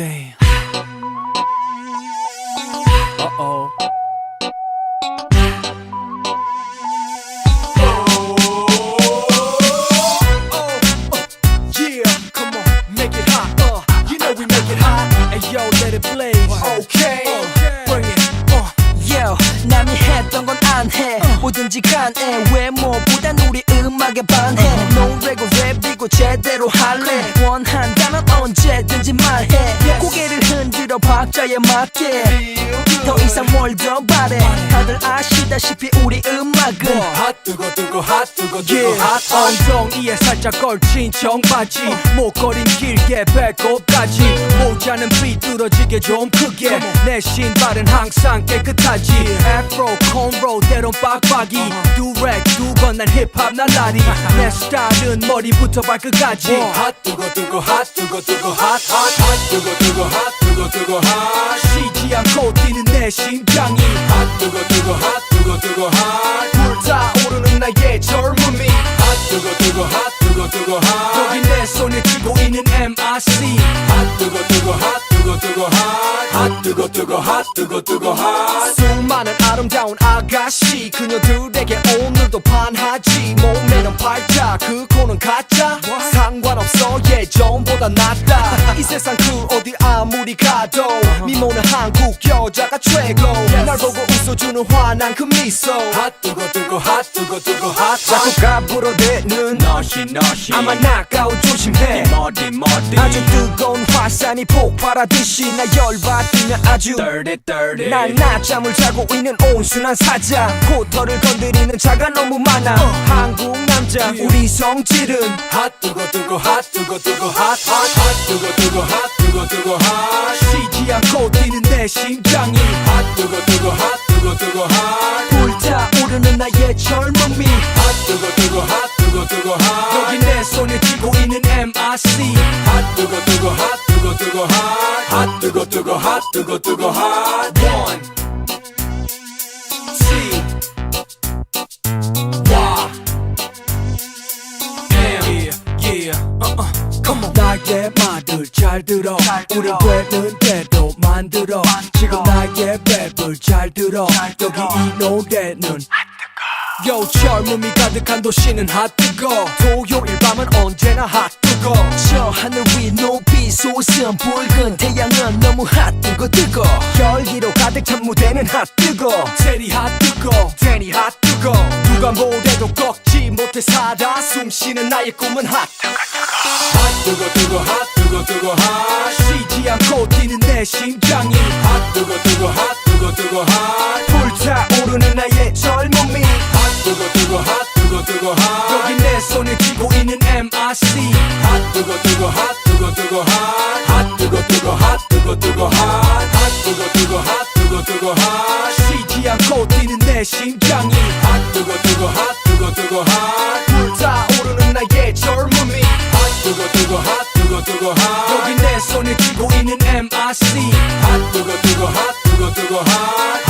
Damn. Uh oh. Yeah, come on, make it hot. Uh, you know we make it hot. And yo, let it blaze. Okay, bring it. Uh, Yo, 남이 했던 건 안 해. 뭐든지 간해. 외모보단 우리 음악에 반해. 노래고 랩이고 제대로 할래. 원한다면 언제든지 들어 박자에 맞게. 더 이상 뭘더 바래. 다들 아시다시피 우리 음악은 핫 뜨거 뜨거 핫 뜨거 뜨거 핫 엉덩이에 살짝 걸친 청바지. 목걸이는 길게 배꼽까지. 모자는 삐뚤어지게 좀 크게. 내 신발은 항상 깨끗하지. 애프로 콘로 때론 빡빡이. 두렉 두건 난 힙합 날라리. 내 스타일은 머리부터 발끝까지. 핫 뜨거 뜨거 핫 뜨거 뜨거 핫핫핫 뜨거 뜨거 핫 뜨거 뜨거 핫 쉬지 않고 뛰는 내 심장이. 핫 뜨거 뜨거 핫 뜨거 뜨거 핫 불타오르는 나의 젊음이. 핫 뜨거 뜨거 핫 뜨거 뜨거 핫 여기 내 손에 쥐고 있는 MRC 핫 뜨거 뜨거 핫 뜨거 뜨거 핫핫 뜨거 뜨거 핫 뜨거 뜨거 핫 수많은 아름다운 아가씨 그녀들에게 오늘도 반하지. 몸매는 팔자 그 코는 가짜. 상관없어 예전보다 낫다. 이 세상 그 어디 가도 미모는 한국 여자가 최고. 날 보고 웃어주는 환한 그 미소. 핫 뜨거 뜨거 핫 뜨거 뜨거 핫 자꾸 가불어대는 너시 너시. 아마 나가오 조심해. 머리 머리 아주 뜨거운 화산이 폭발하듯이 나 열받으면 아주 dirty dirty. 난 낮잠을 자고 있는 온순한 사자. 코털을 건드리는 자가 너무 많아. 한국 남자 우리 성질은 핫 뜨거 뜨거 핫 뜨거 뜨거 핫핫핫 뜨거 뜨거 핫 뜨거 뜨거 핫. 쉬지 않고 뛰는 내 심장이 핫. 뜨거 뜨거 핫. 뜨거 뜨거 핫. 불타오르는 나의 젊음이 핫 뜨거 뜨거 핫 뜨거 뜨거 핫. 여기 내 손에 쥐고 있는 MRC 핫 뜨거 뜨거 핫 뜨거 뜨거 핫핫 뜨거 뜨거 핫 뜨거 뜨거 핫. One 나의 말을 잘 들어. 우리 되는 대로 만들어. 지금 나의 랩을 잘 들어. 여기 이 노래는 요 젊음이 가득한 도시는 핫뜨거. 토요일 밤은 언제나 핫뜨거. 저 하늘 위 높이 솟은 붉은 태양은 너무 핫뜨거 뜨거. 열기로 가득 찬 무대는 핫뜨거. 테리 핫뜨거 테리 핫뜨거. 누가 뭐래도 꺾지 못해 살아 숨쉬는 나의 꿈은 핫뜨거. 핫뜨거 뜨거 핫 뜨거 뜨거 핫 쉬지 않고 뛰는 내 심장이. 핫 뜨거 뜨거 핫 뜨거 뜨거 핫 불타오르는 나의 젊음이. 핫 뜨거 뜨거 핫 뜨거 뜨거 핫 여기 내 손에 쥐고 있는 MRC 핫 뜨거 뜨거 핫 뜨거 뜨거 핫핫 뜨거 뜨거 핫 뜨거 뜨거 핫핫 뜨거 뜨거 핫 뜨거 뜨거 핫 쉬지. 않고 뛰는 내 심장이. 핫 뜨거 뜨거 핫 뜨거 뜨거 핫 손에 쥐고 있는 MRC 핫 뜨거 뜨거 뜨거 핫